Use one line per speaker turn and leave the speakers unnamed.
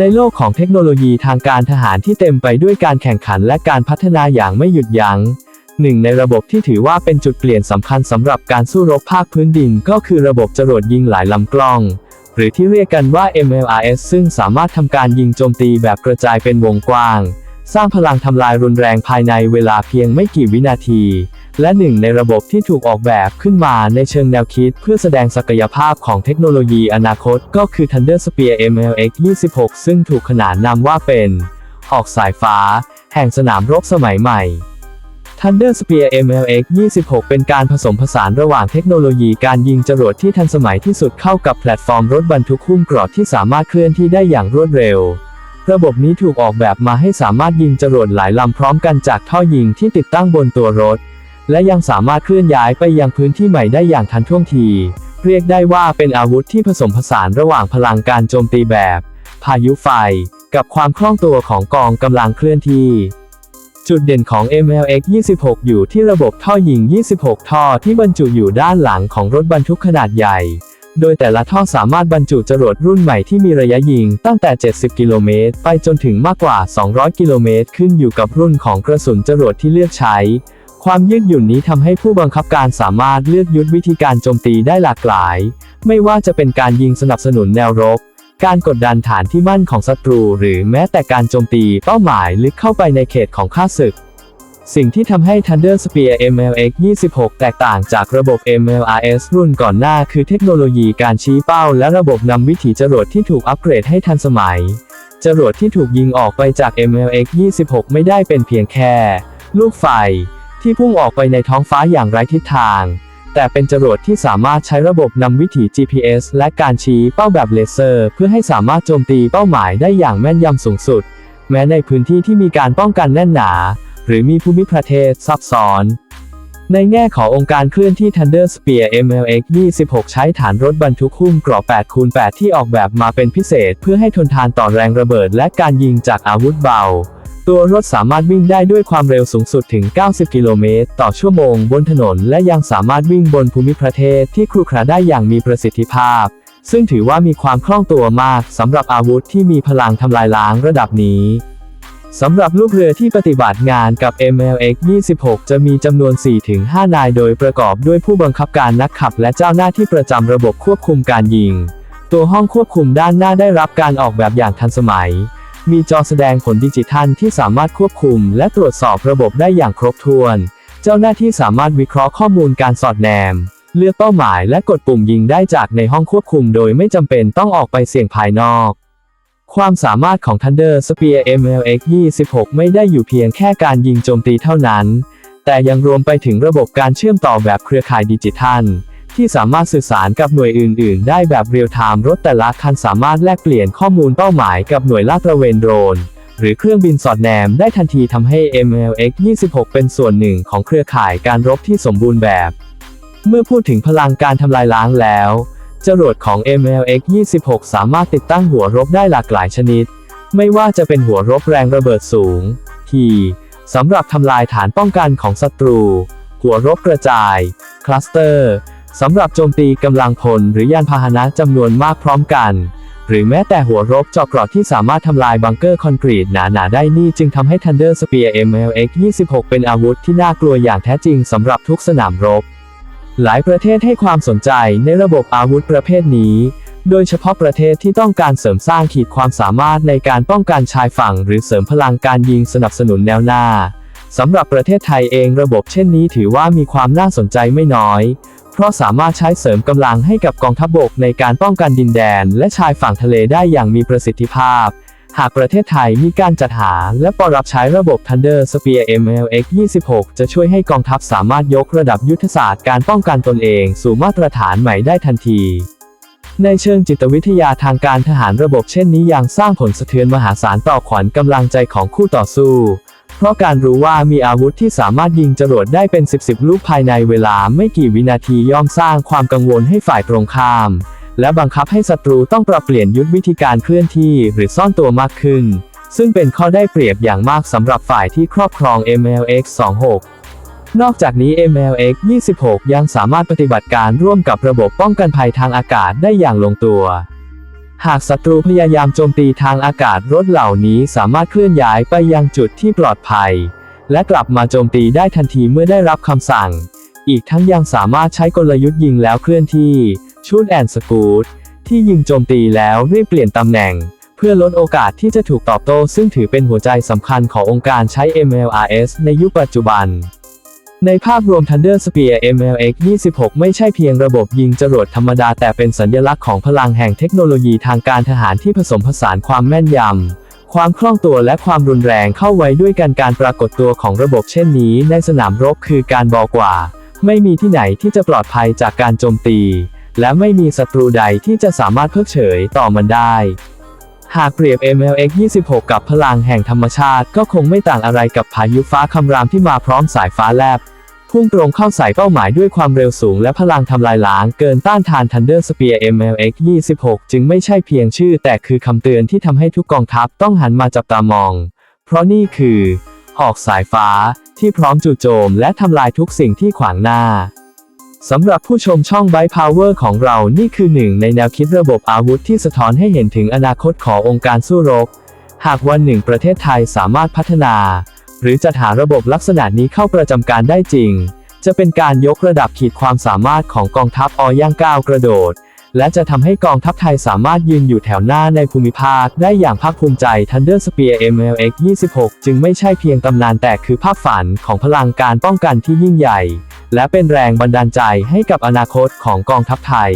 ในโลกของเทคโนโลยีทางการทหารที่เต็มไปด้วยการแข่งขันและการพัฒนาอย่างไม่หยุดยัง้งหนึ่งในระบบที่ถือว่าเป็นจุดเปลี่ยนสำคัญสำหรับการสู้รบภาคพื้นดินก็คือระบบจรวดยิงหลายลำกล้อง หรือที่เรียกกันว่า MLRS ซึ่งสามารถทำการยิงโจมตีแบบกระจายเป็นวงกว้าง สร้างพลังทำลายรุนแรงภายในเวลาเพียงไม่กี่วินาที และหนึ่งในระบบที่ถูกออกแบบขึ้นมาในเชิงแนวคิดเพื่อแสดงศักยภาพของเทคโนโลยีอนาคตก็คือ Thunder Spear MLX 26 ซึ่งถูกขนานนามว่าเป็น หอกสายฟ้า แห่งสนามรบสมัยใหม่ Thunder Spear MLX 26 เป็นการผสมผสานระหว่างเทคโนโลยีการยิงจรวดที่ทันสมัยที่สุดเข้ากับแพลตฟอร์มรถบรรทุกหุ้มเกรอบที่สามารถเคลื่อนที่ได้อย่างรวดเร็ว ระบบนี้ถูกออกแบบมาให้สามารถยิงจรวดหลายลำพร้อมกันจากท่อยิงที่ติดตั้งบนตัวรถ และยังสามารถเคลื่อนย้ายไปยังพื้นที่ใหม่ได้อย่างทันท่วงที เรียกได้ว่าเป็นอาวุธที่ผสมผสานระหว่างพลังการโจมตีแบบ พายุไฟ กับความคล่องตัวของกองกำลังเคลื่อนที่ จุดเด่นของ MLX 26 อยู่ที่ระบบท่อยิง 26 ท่อที่บรรจุอยู่ด้านหลังของรถบรรทุกขนาดใหญ่ โดยแต่ละท่อสามารถบรรจุจรวดรุ่นใหม่ที่มีระยะยิงตั้งแต่ 70 กิโลเมตร ไปจนถึงมากกว่า 200 กิโลเมตร ขึ้นอยู่กับรุ่นของกระสุนจรวดที่เลือกใช้ ความยืดหยุ่นนี้ทำให้ผู้บังคับการสามารถเลือกยุทธวิธีการโจมตีได้หลากหลาย ไม่ว่าจะเป็นการยิงสนับสนุนแนวรบ การกดดันฐานที่มั่นของศัตรู หรือแม้แต่การโจมตีเป้าหมายลึกเข้าไปในเขตของข้าศึก สิ่งที่ทำให้ Thunder Spear MLX 26 แตกต่างจากระบบ MLRS รุ่นก่อนหน้าคือเทคโนโลยีการชี้เป้าและระบบนำวิถีจรวดที่ถูกอัปเกรดให้ทันสมัย จรวดที่ถูกยิงออกไปจาก MLX 26 ไม่ได้เป็นเพียงแค่ ลูกไฟ ที่พุ่งออกไปในท้องฟ้าอย่างไร้ทิศทาง แต่เป็นจรวดที่สามารถใช้ระบบนำวิถี GPS และการชี้เป้าแบบเลเซอร์ เพื่อให้สามารถโจมตีเป้าหมายได้อย่างแม่นยำสูงสุด แม้ในพื้นที่ที่มีการป้องกันแน่นหนา หรือมีภูมิประเทศซับซ้อน ในแง่ขององค์การเคลื่อนที่ Thunder Spear MLX 26 ใช้ฐานรถบรรทุกหุ้มเกราะ8คูณ8ที่ออกแบบมาเป็นพิเศษ เพื่อให้ทนทานต่อแรงระเบิดและการยิงจากอาวุธเบาตัวรถสามารถวิ่งได้ด้วยความเร็วสูงสุดถึง 90 กิโลเมตร ต่อชั่วโมงบนถนน และยังสามารถวิ่งบนภูมิประเทศที่ครุขระได้อย่างมีประสิทธิภาพ ซึ่งถือว่ามีความคล่องตัวมากสำหรับอาวุธที่มีพลังทำลายล้างระดับนี้ สำหรับลูกเรือที่ปฏิบัติงานกับ MLX 26 จะมีจำนวน 4-5 นายโดยประกอบด้วยผู้บังคับการนักขับ และเจ้าหน้าที่ประจำระบบควบคุมการยิง ตัวห้องควบคุมด้านหน้าได้รับการออกแบบอย่างทันสมัย มีจอแสดงผลดิจิทัลที่สามารถควบคุม และตรวจสอบระบบได้อย่างครบถ้วน เจ้าหน้าที่สามารถวิเคราะห์ข้อมูลการสอดแนม เลือกเป้าหมายและกดปุ่มยิงได้จากในห้องควบคุม โดยไม่จำเป็นต้องออกไปเสี่ยงภายนอก ความสามารถของ Thunder Spear MLX 26 ไม่ได้อยู่เพียงแค่การยิงโจมตีเท่านั้น แต่ยังรวมไปถึงระบบการเชื่อมต่อแบบเครือข่ายดิจิทัล ที่สามารถสื่อสารกับหน่วยอื่น ๆ ได้แบบเรียลไทม์รถแต่ละคันสามารถแลกเปลี่ยนข้อมูลเป้าหมายกับหน่วยลาดตระเวนโดรน หรือเครื่องบินสอดแนมได้ทันทีทำให้ MLX 26 เป็นส่วนหนึ่งของเครือข่ายการรบที่สมบูรณ์แบบ เมื่อพูดถึงพลังการทำลายล้างแล้ว จรวดของ MLX 26 สามารถติดตั้งหัวรบได้หลากหลายชนิด ไม่ว่าจะเป็นหัวรบแรงระเบิดสูง ทีสำหรับทำลายฐานป้องกันของศัตรู หัวรบกระจาย คลัสเตอร์สำหรับโจมตีกำลังพลหรือยานพาหนะจำนวนมากพร้อมกัน หรือแม้แต่หัวรบเจาะเกราะที่สามารถทำลายบังเกอร์คอนกรีตหนาๆได้นี่จึงทำให้ Thunder Spear MLX 26 เป็นอาวุธที่น่ากลัวอย่างแท้จริงสำหรับทุกสนามรบ หลายประเทศให้ความสนใจในระบบอาวุธประเภทนี้ โดยเฉพาะประเทศที่ต้องการเสริมสร้างขีดความสามารถในการป้องกันชายฝั่ง หรือเสริมพลังการยิงสนับสนุนแนวหน้าสำหรับประเทศไทยเองระบบเช่นนี้ถือว่ามีความน่าสนใจไม่น้อย เพราะสามารถใช้เสริมกำลังให้กับกองทัพบกในการป้องกันดินแดน และชายฝั่งทะเลได้อย่างมีประสิทธิภาพ หากประเทศไทยมีการจัดหา และปรับใช้ระบบ Thunder Spear MLX 26 จะช่วยให้กองทัพสามารถยกระดับยุทธศาสตร์การป้องกันตนเองสู่มาตรฐานใหม่ได้ทันที ในเชิงจิตวิทยาทางการทหารระบบเช่นนี้ยังสร้างผลสะเทือนมหาศาลต่อขวัญกำลังใจของคู่ต่อสู้ เพราะการรู้ว่ามีอาวุธที่สามารถยิงจรวดได้เป็นสิบสิบลูกภายในเวลาไม่กี่วินาทีย่อมสร้างความกังวลให้ฝ่ายตรงข้าม และบังคับให้ศัตรูต้องปรับเปลี่ยนยุทธวิธีการเคลื่อนที่หรือซ่อนตัวมากขึ้น ซึ่งเป็นข้อได้เปรียบอย่างมากสำหรับฝ่ายที่ครอบครอง MLX 26 นอกจากนี้ MLX 26 ยังสามารถปฏิบัติการร่วมกับระบบป้องกันภัยทางอากาศได้อย่างลงตัว หากศัตรูพยายามโจมตีทางอากาศรถเหล่านี้สามารถเคลื่อนย้ายไปยังจุดที่ปลอดภัย และกลับมาโจมตีได้ทันทีเมื่อได้รับคำสั่ง อีกทั้งยังสามารถใช้กลยุทธ์ยิงแล้วเคลื่อนที่ ชูดแอนสกูดที่ยิงโจมตีแล้วรีบเปลี่ยนตำแหน่ง เพื่อลดโอกาสที่จะถูกตอบโต้ซึ่งถือเป็นหัวใจสำคัญขององค์การใช้ MLRS ในยุคปัจจุบัน ในภาพรวม Thunder Spear MLX 26 ไม่ใช่เพียงระบบยิงจรวดธรรมดาแต่เป็นสัญลักษณ์ของพลังแห่งเทคโนโลยีทางการทหารที่ผสมผสานความแม่นยำความคล่องตัวและความรุนแรงเข้าไว้ด้วยกันการปรากฏตัวของระบบเช่นนี้ในสนามรบคือการบอกว่า ไม่มีที่ไหนที่จะปลอดภัยจากการโจมตี และไม่มีศัตรูใดที่จะสามารถเพิกเฉยต่อมันได้ หากเปรียบ MLX 26 กับพลังแห่งธรรมชาติ ก็คงไม่ต่างอะไรกับพายุฟ้าคำรามที่มาพร้อมสายฟ้าแลบ พุ่งตรงเข้าใส่เป้าหมายด้วยความเร็วสูงและพลังทำลายล้าง เกินต้านทาน Thunder Spear MLX 26 จึงไม่ใช่เพียงชื่อ แต่คือคำเตือนที่ทำให้ทุกกองทัพต้องหันมาจับตามอง เพราะนี่คือ หอกสายฟ้าที่พร้อมจู่โจมและทำลายทุกสิ่งที่ขวางหน้า สำหรับผู้ชมช่อง b y Power ของเรา นี่คือหนึ่งในแนวคิดระบบอาวุธที่สะท้อนให้เห็นถึงอนาคตขององค์การสู้รบ หากวันหนึ่งประเทศไทยสามารถพัฒนา หรือจัดหาระบบลักษณะนี้เข้าประจำการได้จริง จะเป็นการยกระดับขีดความสามารถของกองทัพอย่างก้าวกระโดด และจะทำให้กองทัพไทยสามารถยืนอยู่แถวหน้าในภูมิภาค ได้อย่างภาคภูมิใจ Thunder Spear MLX 26 จึงไม่ใช่เพียงตำนานแต่คือภาพฝันของพลังการป้องกันที่ยิ่งใหญ่ และเป็นแรงบันดาลใจให้กับอนาคตของกองทัพไทย